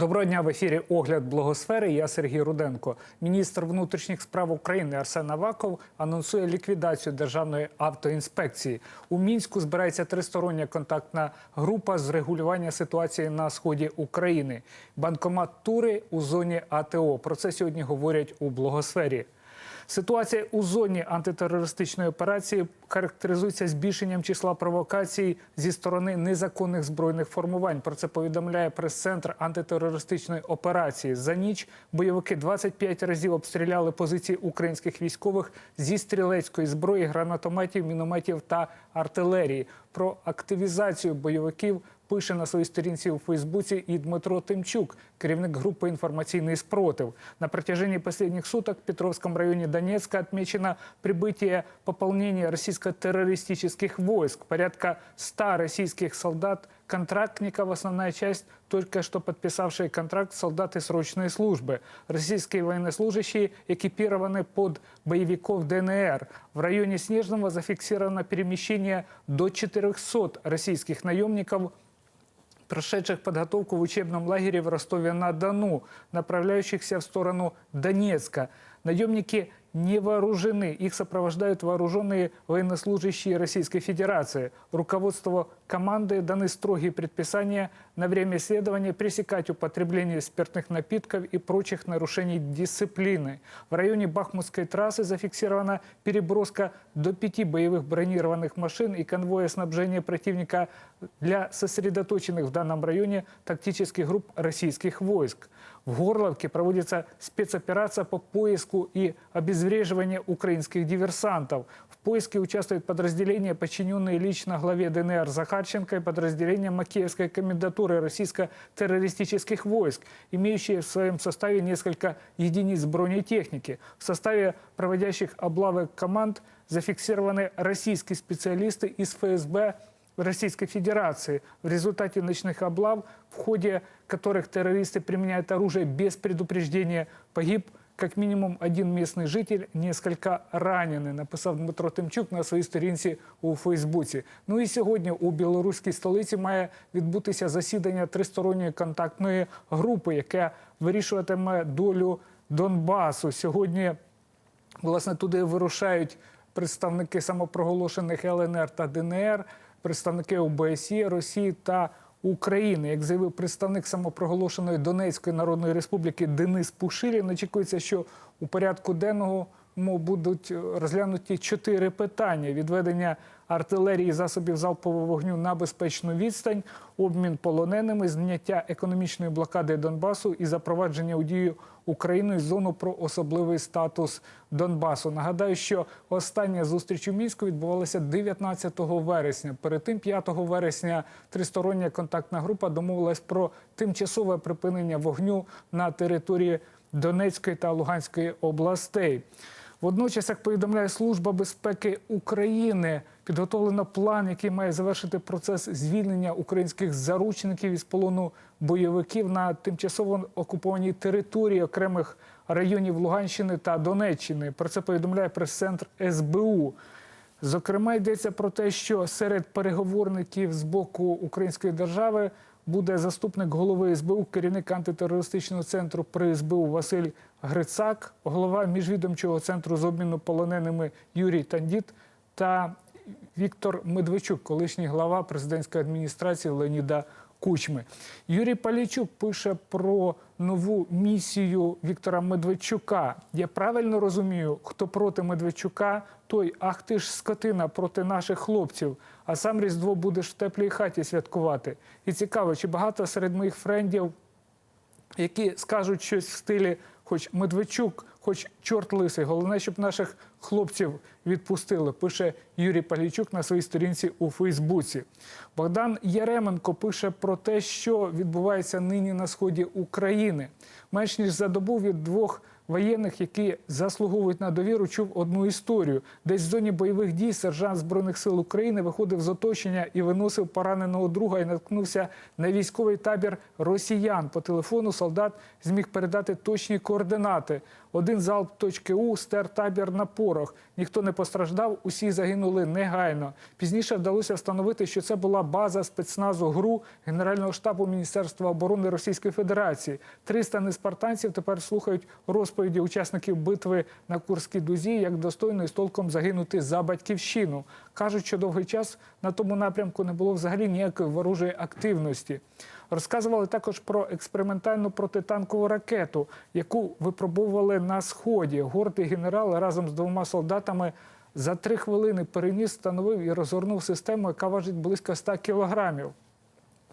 Доброго дня в ефірі Огляд благосфери. Я Сергій Руденко. Міністр внутрішніх справ України Арсен Аваков анонсує ліквідацію державної автоінспекції. У мінську збирається тристороння контактна група з регулювання ситуації на сході України. Банкомат Тури у зоні АТО. Про це сьогодні говорять у благосфері. Ситуація у зоні антитерористичної операції характеризується збільшенням числа провокацій зі сторони незаконних збройних формувань. Про це повідомляє прес-центр антитерористичної операції. За ніч бойовики 25 разів обстріляли позиції українських військових зі стрілецької зброї, гранатометів, мінометів та артилерії. Про активізацію бойовиків пише на своїй сторінці у Фейсбуці и Дмитро Тимчук, керівник группы «Информационный спротив». На протяжении последних суток в Петровском районе Донецка отмечено прибытие пополнения российско-террористических войск. Порядка 100 российских солдат контрактников, основная часть только что подписавшие контракт солдаты срочной службы. Российские военнослужащие экипированы под боевиков ДНР. В районе Снежного зафиксировано перемещение до 400 российских наемников прошедших подготовку в учебном лагере в Ростове-на-Дону, направляющихся в сторону Донецка. Наемники не вооружены, их сопровождают вооруженные военнослужащие Российской Федерации. Руководству команды даны строгие предписания на время исследования пресекать употребление спиртных напитков и прочих нарушений дисциплины. В районе Бахмутской трассы зафиксирована переброска до пяти боевых бронированных машин и конвоя снабжения противника для сосредоточенных в данном районе тактических групп российских войск. В Горловке проводится спецоперация по поиску и обезвреживанию украинских диверсантов. В поиске участвуют подразделения, подчиненные лично главе ДНР Захарченко и подразделения Макеевской комендатуры российско-террористических войск, имеющие в своем составе несколько единиц бронетехники. В составе проводящих облавы команд зафиксированы российские специалисты из ФСБ Российской Федерации. В результате ночных облав, в ходе которых террористы применяют оружие без предупреждения, погиб как минимум один местный житель, несколько ранены, написав Дмитро Тимчук на своїй сторінці у Фейсбуці. Ну і сьогодні у білоруській столиці має відбутися засідання тристоронньої контактної групи, яке вирішуватиме долю Донбасу. Сьогодні Власне, туди вирушають представники самопроголошених ЛНР та ДНР, представники ОБСЄ, Росії та України. Як заявив представник самопроголошеної Донецької Народної Республіки Денис Пушилін, очікується, що у порядку денного будуть розглянуті чотири питання: відведення артилерії засобів залпового вогню на безпечну відстань, обмін полоненими, зняття економічної блокади Донбасу і запровадження у дію Україною зону про особливий статус Донбасу. Нагадаю, що остання зустріч у мінську відбувалася 19 вересня. Перед тим 5 вересня тристороння контактна група домовилась про тимчасове припинення вогню на території Донецької та Луганської областей. Водночас, як повідомляє Служба безпеки України, підготовлено план, який має завершити процес звільнення українських заручників із полону бойовиків на тимчасово окупованій території окремих районів Луганщини та Донеччини. Про це повідомляє прес-центр СБУ. Зокрема, йдеться про те, що серед переговорників з боку української держави буде заступник голови СБУ, керівник антитерористичного центру при СБУ Василь Грицак, голова міжвідомчого центру з обміну полоненими Юрій Тандіт та Віктор Медведчук, колишній глава президентської адміністрації Леоніда Кучми. Юрій Палійчук пише про нову місію Віктора Медведчука. Я правильно розумію, хто проти Медведчука, той ах ти ж скотина проти наших хлопців. А сам Різдво будеш в теплій хаті святкувати. І цікаво, чи багато серед моїх френдів, які скажуть щось в стилі, хоч Медведчук, хоч чорт лисий, головне, щоб наших хлопців відпустили, пише Юрій Палійчук на своїй сторінці у Фейсбуці. Богдан Яременко пише про те, що відбувається нині на сході України. Менш ніж за добу від двох воєнних, які заслуговують на довіру, чув одну історію. Десь в зоні бойових дій сержант збройних сил України виходив з оточення і виносив пораненого друга і наткнувся на військовий табір росіян. По телефону солдат зміг передати точні координати. Один залп точки У стер табір на порох. Ніхто не постраждав, усі загинули негайно. Пізніше вдалося встановити, що це була база спецназу ГРУ Генерального штабу Міністерства оборони Російської Федерації. 300 неспартанців тепер слухають розповіді учасників битви на Курській дузі, як достойно і з толком загинути за батьківщину. Кажуть, що довгий час на тому напрямку не було взагалі ніякої ворожої активності. Розказували також про експериментальну протитанкову ракету, яку випробовували на сході. Гордий генерал разом з двома солдатами за три хвилини переніс, встановив і розгорнув систему, яка важить близько 100 кілограмів.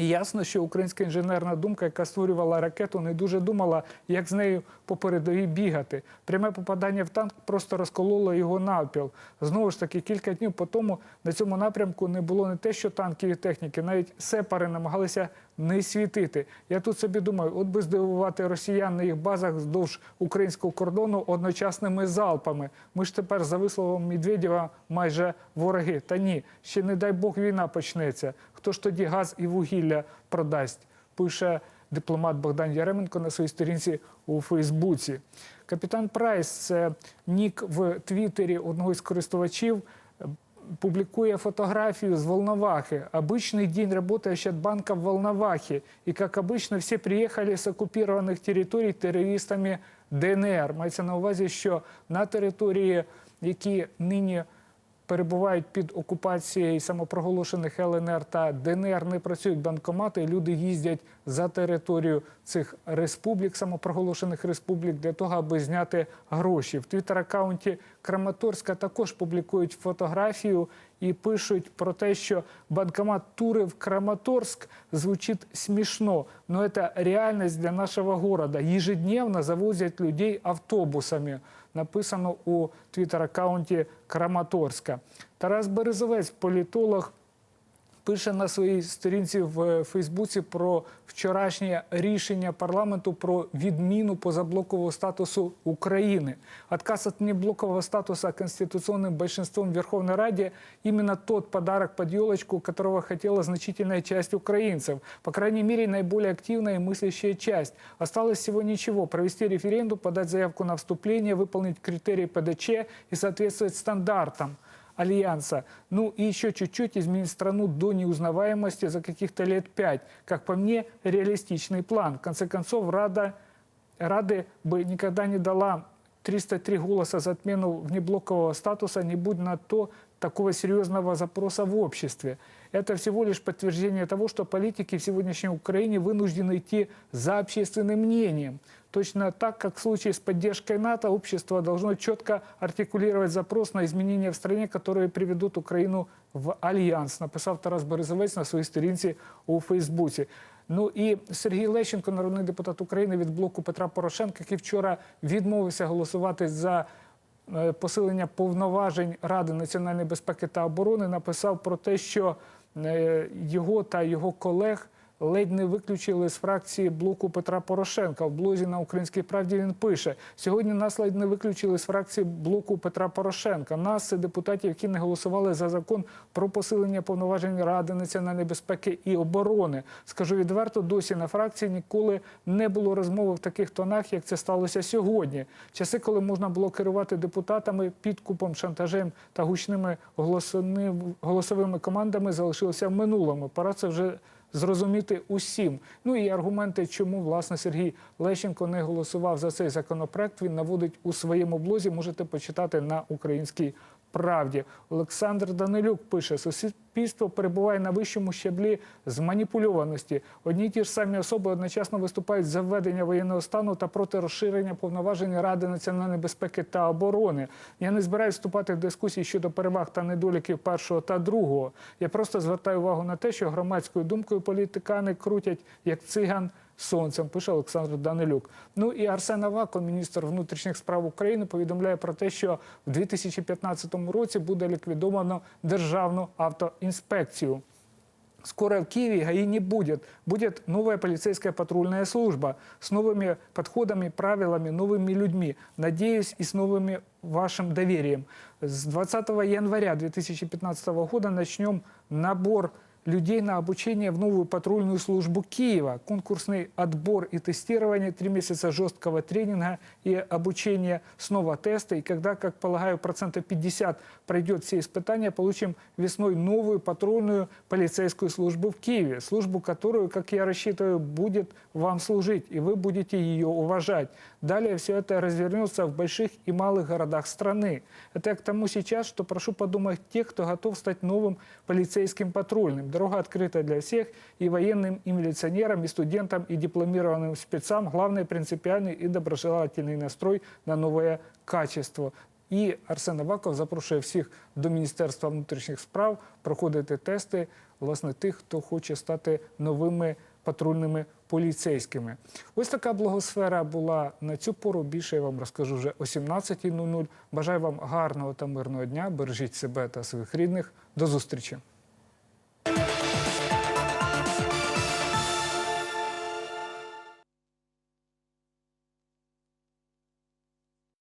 Ясно, що українська інженерна думка, яка створювала ракету, не дуже думала, як з нею по передовій бігати. Пряме попадання в танк просто розкололо його навпіл. Знову ж таки, кілька днів по тому на цьому напрямку не було не те, що танків і техніки, навіть сепари намагалися не світити. Я тут собі думаю, от би здивувати росіян на їх базах вздовж українського кордону одночасними залпами. Ми ж тепер, за висловом Медведєва, майже вороги. Та ні, ще не дай Бог війна почнеться. Хто ж тоді газ і вугілля продасть? Пише дипломат Богдан Яременко на своїй сторінці у Фейсбуці. Капітан Прайс це нік в Твіттері одного із користувачів. Публикуя фотографию с Волновахи. Обычный день работы Ощадбанка в Волновахе. И, как обычно, все приехали с оккупированных территорий терористами ДНР. Мається на увазі, що на території, які нині перебувають під окупацією самопроголошених ЛНР та ДНР, не працюють банкомати. Люди їздять за територію цих республік, самопроголошених республік, для того, аби зняти гроші. В твіттер-аккаунті Краматорська також публікують фотографію і пишуть про те, що банкомат тури в Краматорск звучит смешно, но это реальность для нашего города. Ежедневно завозят людей автобусами. Написано у твіттер-аккаунті Краматорська. Тарас Березовець, політолог, пише на своїй сторінці в Фейсбуці про вчорашнє рішення парламенту про відміну позаблокового статусу України. Отказ от неблокового статуса конституционным большинством в Верховной Раде именно тот подарок под елочку, которого хотела значительная часть украинцев. По крайней мере, наиболее активная и мыслящая часть. Осталось всего ничего. Провести референдум, подать заявку на вступление, выполнить критерии ПДЧ и соответствовать стандартам. Альянса. Ну и еще чуть-чуть изменить страну до неузнаваемости за каких-то лет пять. Как по мне, реалистичный план. В конце концов, Рада, Рады бы никогда не дала 303 голоса за отмену внеблокового статуса, не будь на то такого серьезного запроса в обществе. Это всего лишь подтверждение того, что политики в сегодняшней Украине вынуждены идти за общественным мнением. Точно так, как в случае с поддержкой НАТО, общество должно четко артикулировать запрос на изменения в стране, которые приведут Украину в альянс, написав Тарас Березовець на своїй сторінці у Фейсбуці. Ну і Сергій Лещенко, народний депутат України від блоку Петра Порошенка, який вчора відмовився голосувати за е, посилення повноважень Ради національної безпеки та оборони, написав про те, що е, його та його колег ледь не виключили з фракції блоку Петра Порошенка. В блозі на Українській правді він пише: сьогодні нас ледь не виключили з фракції блоку Петра Порошенка. Нас депутатів, які не голосували за закон про посилення повноважень Ради національної безпеки і оборони. Скажу відверто, досі на фракції ніколи не було розмови в таких тонах, як це сталося сьогодні. Часи, коли можна було керувати депутатами підкупом, шантажем та гучними голосовими командами, залишилися в минулому. Пора це вже зрозуміти усім. Ну і аргументи, чому власне Сергій Лещенко не голосував за цей законопроект. Він наводить у своєму блозі. Можете почитати на українській правді. Олександр Данилюк пише: суспільство перебуває на вищому щаблі зманіпульованості. Одні й ті ж самі особи одночасно виступають за введення воєнного стану та проти розширення повноважень Ради національної безпеки та оборони. Я не збираюсь вступати в дискусії щодо переваг та недоліків першого та другого. Я просто звертаю увагу на те, що громадською думкою політикани крутять як циган сонцем, пише Олександр Данилюк. Ну і Арсен Аваков, міністр внутрішніх справ України, повідомляє про те, що в 2015 році буде ліквідовано державну автоінспекцію. Скоро в Киеве ГАИ не будет. Будет новая полицейская патрульная служба с новыми подходами, правилами, новыми людьми. Надеюсь, и с новыми вашим доверием. С 20 января 2015 года начнем набор людей на обучение в новую патрульную службу Киева. Конкурсный отбор и тестирование, три месяца жесткого тренинга и обучения, снова тесты. И когда, как полагаю, процентов 50 пройдет все испытания, получим весной новую патрульную полицейскую службу в Киеве. Службу, которую, как я рассчитываю, будет вам служить, и вы будете ее уважать. Далее все это развернется в больших и малых городах страны. Это я к тому сейчас, что прошу подумать тех, кто готов стать новым полицейским патрульным. Дорога открыта для всех, и военным, и милиционерам, и студентам, и дипломированным спецам. Главное, принципиальный и доброжелательный настрой на новое качество. І Арсен Аваков запрошує всіх до Міністерства внутрішніх справ проходити тести власне тих, хто хоче стати новими патрульними поліцейськими. Ось така благосфера була на цю пору. Більше я вам розкажу вже о 17.00. Бажаю вам гарного та мирного дня. Бережіть себе та своїх рідних. До зустрічі.